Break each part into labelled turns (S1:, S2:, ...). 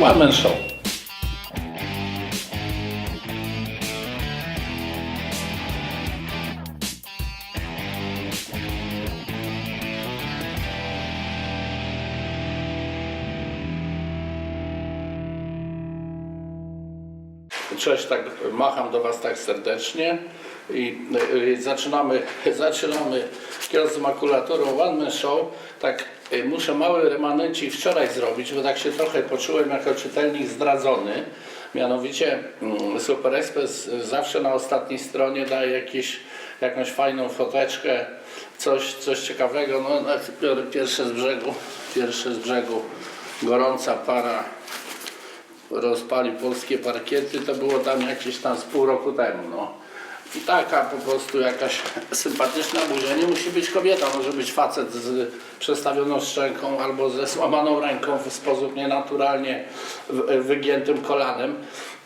S1: One Man Show. Cześć, tak macham do Was tak serdecznie i y, zaczynamy, zaczynamy kierowcą makulaturą One Man Show. Tak muszę mały remanencik wczoraj zrobić, bo tak się trochę poczułem jako czytelnik zdradzony. Mianowicie mm, Super Express zawsze na ostatniej stronie daje jakieś, jakąś fajną foteczkę, coś, coś ciekawego. No, no, biorę pierwsze z brzegu, pierwsze z brzegu, gorąca para rozpalił polskie parkiety, to było tam jakieś tam z pół roku temu, no. I taka po prostu jakaś sympatyczna buzia. Nie musi być kobieta, może być facet z przestawioną szczęką albo ze złamaną ręką w sposób nienaturalnie wygiętym kolanem.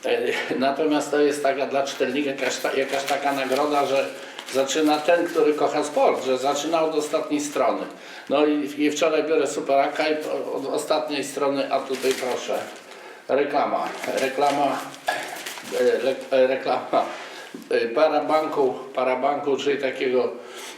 S1: E, Natomiast to jest taka dla czytelnika jakaś, ta- jakaś taka nagroda, że zaczyna ten, który kocha sport, że zaczyna od ostatniej strony. No i, i wczoraj biorę superaka i od ostatniej strony, a tutaj proszę. Reklama. Reklama. e, e, Reklama. E, Parabanku, parabanku, czyli takiego,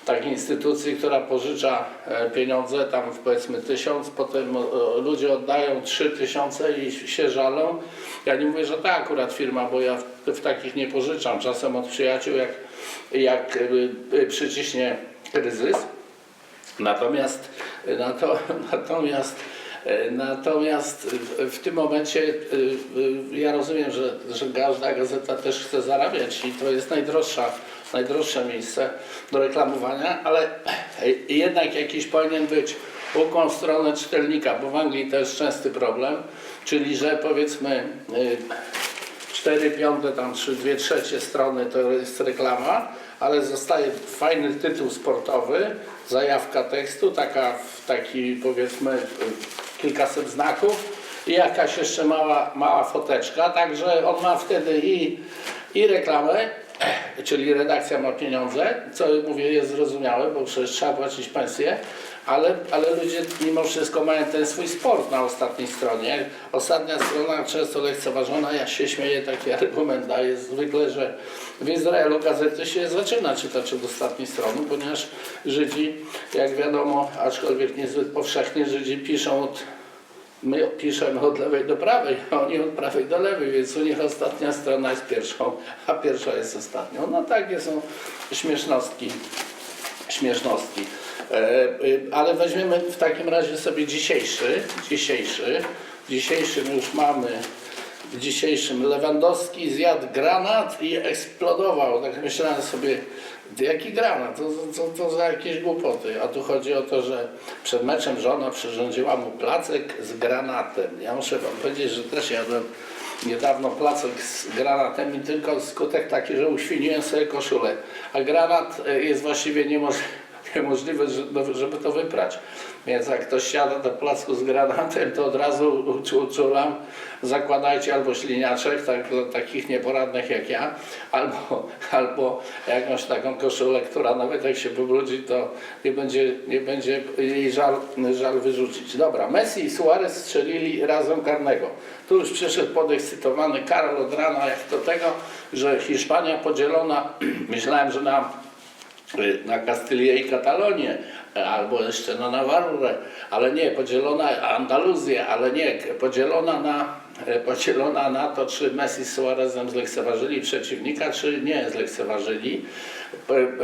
S1: takiej instytucji, która pożycza e, pieniądze, tam powiedzmy tysiąc, potem e, ludzie oddają trzy tysiące i się żalą. Ja nie mówię, że ta akurat firma, bo ja w, w takich nie pożyczam. Czasem od przyjaciół, jak, jak e, przyciśnie kryzys. Natomiast, nato, natomiast, natomiast w, tym momencie y, y, ja rozumiem, że, że każda gazeta też chce zarabiać i to jest najdroższa, najdroższe miejsce do reklamowania, ale jednak jakiś powinien być. Ukłon w stronę czytelnika, bo w Anglii to jest częsty problem, czyli że powiedzmy y, 4 piąte, tam 3, 2 trzecie strony to jest reklama, ale zostaje fajny tytuł sportowy, zajawka tekstu, taka, taki powiedzmy kilkaset znaków i jakaś jeszcze mała, mała foteczka, także on ma wtedy i, i reklamę, czyli redakcja ma pieniądze, co mówię jest zrozumiałe, bo przecież trzeba płacić pensję, ale, ale ludzie mimo wszystko mają ten swój sport na ostatniej stronie. Ostatnia strona często lekceważona, ja się śmieję, taki argument daje zwykle, że w Izraelu gazety się zaczyna czytać od ostatniej strony, ponieważ Żydzi, jak wiadomo, aczkolwiek niezbyt powszechnie, Żydzi piszą od My piszemy od lewej do prawej, a oni od prawej do lewej, więc u nich ostatnia strona jest pierwszą, a pierwsza jest ostatnią. No takie są śmiesznostki. Śmiesznostki. E, e, ale weźmiemy w takim razie sobie dzisiejszy, dzisiejszy, dzisiejszy my już mamy w dzisiejszym Lewandowski zjadł granat i eksplodował. Tak myślałem sobie, jaki granat, to, to, to za jakieś głupoty. A tu chodzi o to, że przed meczem żona przyrządziła mu placek z granatem. Ja muszę wam powiedzieć, że też jadłem niedawno placek z granatem i tylko skutek taki, że uświniłem sobie koszulę. A granat e, jest właściwie niemożliwy niemożliwe, że- no, żeby to wyprać. Więc jak ktoś siada do placku z granatem, to od razu uczu- uczulam, zakładajcie albo śliniaczek, tak, dla takich nieporadnych jak ja, albo, albo jakąś taką koszulę, która nawet jak się pobrudzi, to nie będzie, nie będzie jej żal, żal wyrzucić. Dobra, Messi i Suarez strzelili razem karnego. Tu już przyszedł podekscytowany Karol od rana, jak do tego, że Hiszpania podzielona, myślałem, że na na Kastylię i Katalonię, albo jeszcze na Nawarrę, ale nie, podzielona Andaluzję, ale nie, podzielona na, podzielona na to, czy Messi z Suarezem zlekceważyli przeciwnika, czy nie zlekceważyli,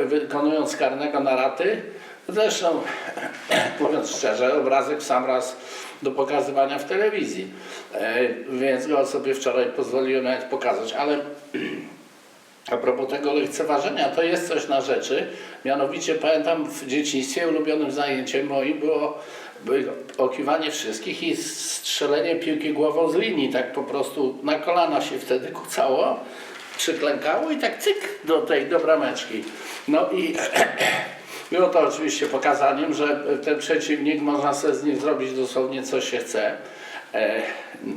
S1: wykonując karnego na raty. Zresztą, mówiąc szczerze, obrazek sam raz do pokazywania w telewizji, E, więc go sobie wczoraj pozwoliłem nawet pokazać, ale a propos tego lekceważenia, to jest coś na rzeczy. Mianowicie pamiętam w dzieciństwie ulubionym zajęciem moim było by- okiwanie wszystkich i strzelenie piłki głową z linii. Tak po prostu na kolana się wtedy kucało, przyklękało i tak cyk do tej do brameczki. No i było to oczywiście pokazaniem, że ten przeciwnik można sobie z nim zrobić dosłownie co się chce. E,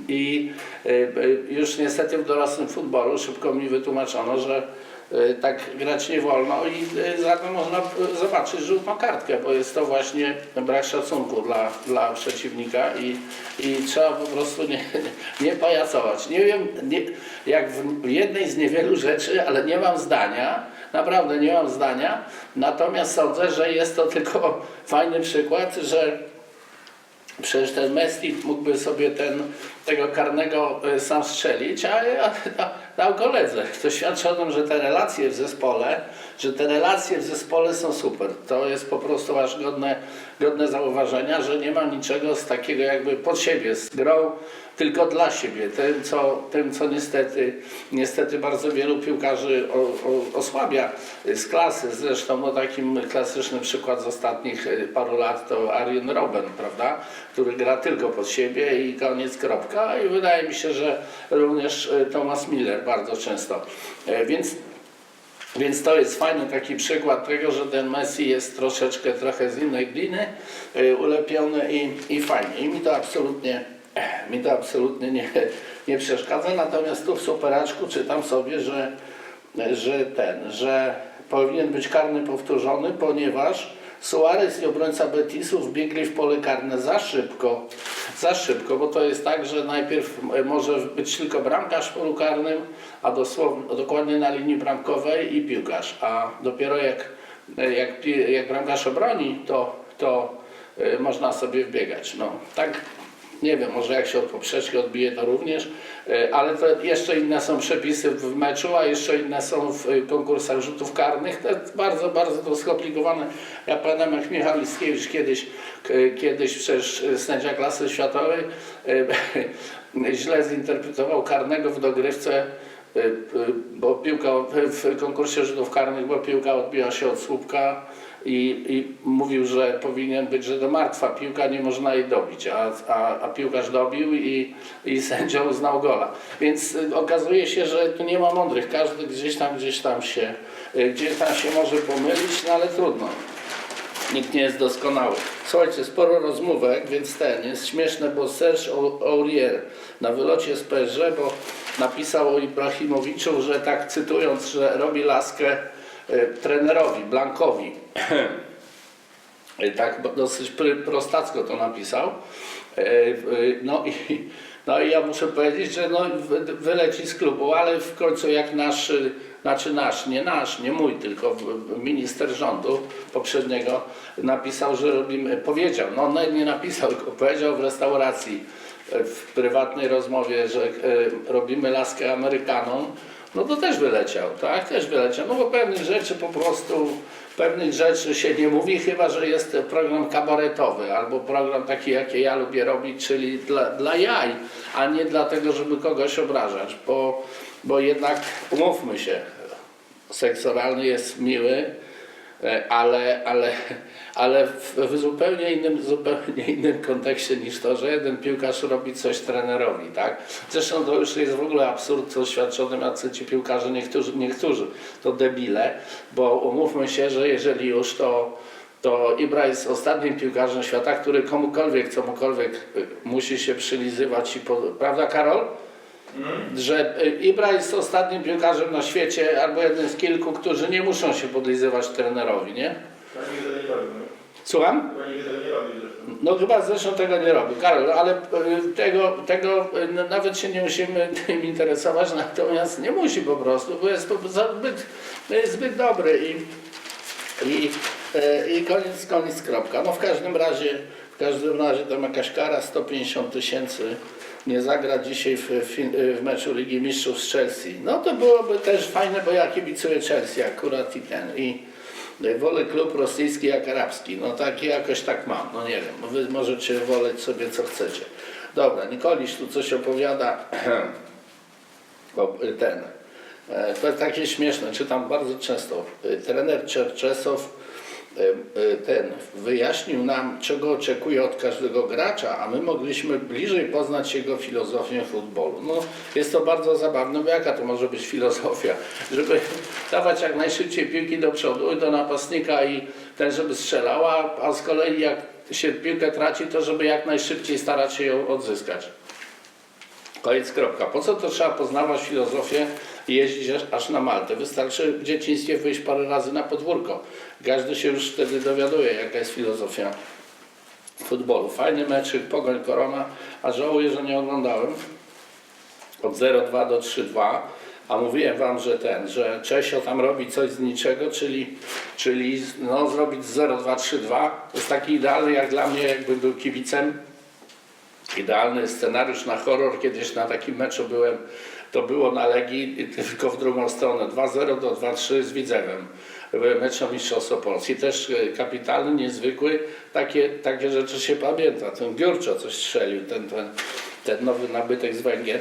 S1: I e, e, już niestety w dorosłym futbolu szybko mi wytłumaczono, że tak grać nie wolno i za to można zobaczyć żółtą kartkę, bo jest to właśnie brak szacunku dla, dla przeciwnika i, i trzeba po prostu nie, nie pajacować. Nie wiem, nie, jak w jednej z niewielu rzeczy, ale nie mam zdania, naprawdę nie mam zdania, natomiast sądzę, że jest to tylko fajny przykład, że Przecież ten Messi mógłby sobie ten, tego karnego y, sam strzelić, a, a, a dał koledze. To świadczy o tym, że te relacje w zespole, że te relacje w zespole są super. To jest po prostu aż godne, godne zauważenia, że nie ma niczego z takiego jakby pod siebie, z grą tylko dla siebie. Tym, co, tym, co niestety, niestety bardzo wielu piłkarzy o, o, osłabia z klasy. Zresztą no, takim klasyczny przykład z ostatnich y, paru lat to Arjen Robben, prawda? który gra tylko pod siebie i koniec, kropka. I wydaje mi się, że również y, Thomas Miller bardzo często. E, Więc więc to jest fajny taki przykład tego, że ten Messi jest troszeczkę trochę z innej gliny y, ulepiony i, i fajnie. I mi to absolutnie, mi to absolutnie nie, nie przeszkadza. Natomiast tu w superaczku czytam sobie, że, że ten, że powinien być karny powtórzony, ponieważ Suarez i obrońca Betisu wbiegli w pole karne za szybko. Za szybko, bo to jest tak, że najpierw może być tylko bramkarz w polu karnym, a dosłownie, dokładnie na linii bramkowej i piłkarz. A dopiero jak, jak, jak bramkarz obroni, to, to e, można sobie wbiegać. No, tak nie wiem, może jak się od poprzeczki odbije to również, e, ale to jeszcze inne są przepisy w meczu, a jeszcze inne są w e, konkursach rzutów karnych. To jest bardzo, bardzo to skomplikowane. Ja pamiętam jak Michał Liskiewicz kiedyś, kiedyś przecież e, sędzia klasy światowej źle zinterpretował karnego w dogrywce bo piłka w konkursie rzutów karnych, bo piłka odbiła się od słupka i, i mówił, że powinien być, że to martwa piłka, nie można jej dobić, a, a, a piłkarz dobił i, i sędzia uznał gola. Więc y, okazuje się, że tu nie ma mądrych, każdy gdzieś tam, gdzieś tam się, y, gdzieś tam się może pomylić, no ale trudno. Nikt nie jest doskonały. Słuchajcie, sporo rozmówek, więc ten jest śmieszne, bo Serge Aurier na wylocie z PSG, bo napisał o Ibrahimowiczu, że tak cytując, że robi laskę trenerowi, Blankowi. E, tak dosyć prostacko to napisał. E, e, No i, no i ja muszę powiedzieć, że no wy- wyleci z klubu, ale w końcu jak nasz, znaczy nasz, nie nasz, nie mój, tylko minister rządu poprzedniego napisał, że robimy, powiedział, no on nawet nie napisał, tylko powiedział w restauracji e, w prywatnej rozmowie, że e, robimy laskę Amerykanom, no to też wyleciał, tak? Też wyleciał. No bo pewnych rzeczy po prostu, pewnych rzeczy się nie mówi, chyba że jest program kabaretowy albo program taki, jaki ja lubię robić, czyli dla, dla jaj, a nie dlatego, żeby kogoś obrażać, bo, bo jednak umówmy się, seks oralny jest miły, e, ale, ale, ale w, w zupełnie innym, zupełnie innym kontekście niż to, że jeden piłkarz robi coś trenerowi, tak? Zresztą to już jest w ogóle absurd, co tym, jacy ci piłkarze, niektórzy, niektórzy to debile, bo umówmy się, że jeżeli już to to Ibra jest ostatnim piłkarzem świata, który komukolwiek, comukolwiek y, musi się przylizywać i po, prawda Karol? że y, Ibra jest ostatnim piłkarzem na świecie, albo jeden z kilku, którzy nie muszą się podlizywać trenerowi, nie?
S2: Chyba nigdy tego nie robi. no.
S1: Słucham? No chyba zresztą tego nie robi. Karol, ale y, tego, tego n- nawet się nie musimy tym interesować, natomiast nie musi po prostu, bo jest po- zbyt, zbyt dobry i, i, y, i koniec, koniec, kropka. No w każdym razie, w każdym razie tam jakaś kara 150 tysięcy nie zagra dzisiaj w, w, w meczu Ligi Mistrzów z Chelsea. No to byłoby też fajne, bo ja kibicuję Chelsea akurat i ten i wolę klub rosyjski jak arabski. No tak jakoś tak mam, no nie wiem, wy możecie woleć sobie co chcecie. Dobra, Nikoliś tu coś opowiada. Y, ten. e, To jest takie śmieszne, czytam bardzo często. Y, Trener Czerczesow ten wyjaśnił nam, czego oczekuje od każdego gracza, a my mogliśmy bliżej poznać jego filozofię futbolu. No, jest to bardzo zabawne, bo jaka to może być filozofia? Żeby dawać jak najszybciej piłki do przodu do napastnika i ten, żeby strzelała, a z kolei jak się piłkę traci, to żeby jak najszybciej starać się ją odzyskać. Koniec, kropka. Po co to trzeba poznawać filozofię jeździć aż- aż na Maltę? Wystarczy w dzieciństwie wyjść parę razy na podwórko. Każdy się już wtedy dowiaduje, jaka jest filozofia futbolu. Fajny meczyk, Pogoń Korona, a żałuję, że nie oglądałem. Od 0-2 do 3-2. A mówiłem wam, że ten, że Czesio tam robi coś z niczego, czyli, czyli no, zrobić 0-2-3-2. To jest taki idealny jak dla mnie, jakbym był kibicem idealny scenariusz na horror. Kiedyś na takim meczu byłem, to było na Legii, tylko w drugą stronę. 2-0 do 2-3 z Widzewem. Mecz o Mistrzostwo Polski. Też e, kapitalny, niezwykły. Takie, takie rzeczy się pamięta. Ten Giurczo coś strzelił, ten, ten, ten nowy nabytek z Węgier.